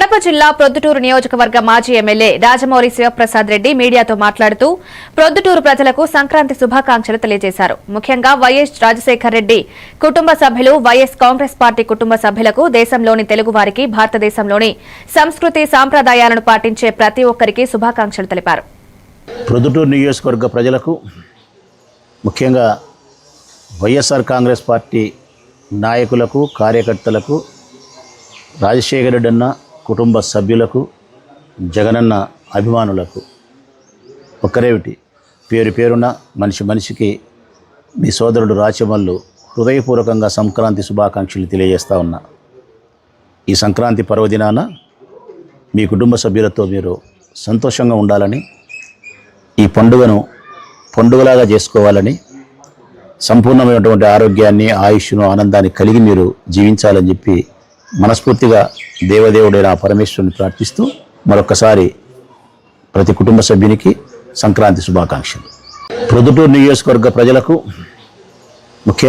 కడప జిల్లా ప్రొద్దుటూరు నియోజకవర్గ మాజీ ఎమ్మెల్యే రాజమౌళి శివప్రసాద్ రెడ్డి మీడియాతో మాట్లాడుతూ ప్రొద్దుటూరు ప్రజలకు సంక్రాంతి శుభాకాంక్షలు తెలియజేశారు. ముఖ్యంగా వైఎస్ రాజశేఖర్ రెడ్డి కుటుంబ సభ్యులు వైఎస్ కాంగ్రెస్ పార్టీ కుటుంబ సభ్యులకు దేశంలోని తెలుగువారికి భారతదేశంలోని సంస్కృతి సాంప్రదాయాలను పాటించే ప్రతి ఒక్కరికి శుభాకాంక్షలు తెలిపారు. ప్రొద్దుటూరు నియోజకవర్గ ప్రజలకు ముఖ్యంగా వైఎస్ఆర్ కాంగ్రెస్ పార్టీ నాయకులకు కార్యకర్తలకు రాజశేఖర రెడ్డి అన్న కుటుంబ సభ్యులకు జగనన్న అభిమానులకు ఒక్కరేమిటి? పేరు పేరున మనిషి మనిషికి మీ సోదరుడు రాచమల్లు హృదయపూర్వకంగా సంక్రాంతి శుభాకాంక్షలు తెలియజేస్తా ఉన్నా. ఈ సంక్రాంతి పర్వదినాన మీ కుటుంబ సభ్యులతో మీరు సంతోషంగా ఉండాలని ఈ పండుగను పండుగలాగా చేసుకోవాలని సంపూర్ణమైనటువంటి ఆరోగ్యాన్ని ఆయుష్ను ఆనందాన్ని కలిగి మీరు జీవించాలని చెప్పి మనస్ఫూర్తిగా దేవదేవుడైన పరమేశ్వరుని ప్రార్థిస్తూ మరొకసారి ప్రతి కుటుంబ సభ్యునికి సంక్రాంతి శుభాకాంక్షలు. ప్రొద్దుటూరు నియోజకవర్గ ప్రజలకు ముఖ్య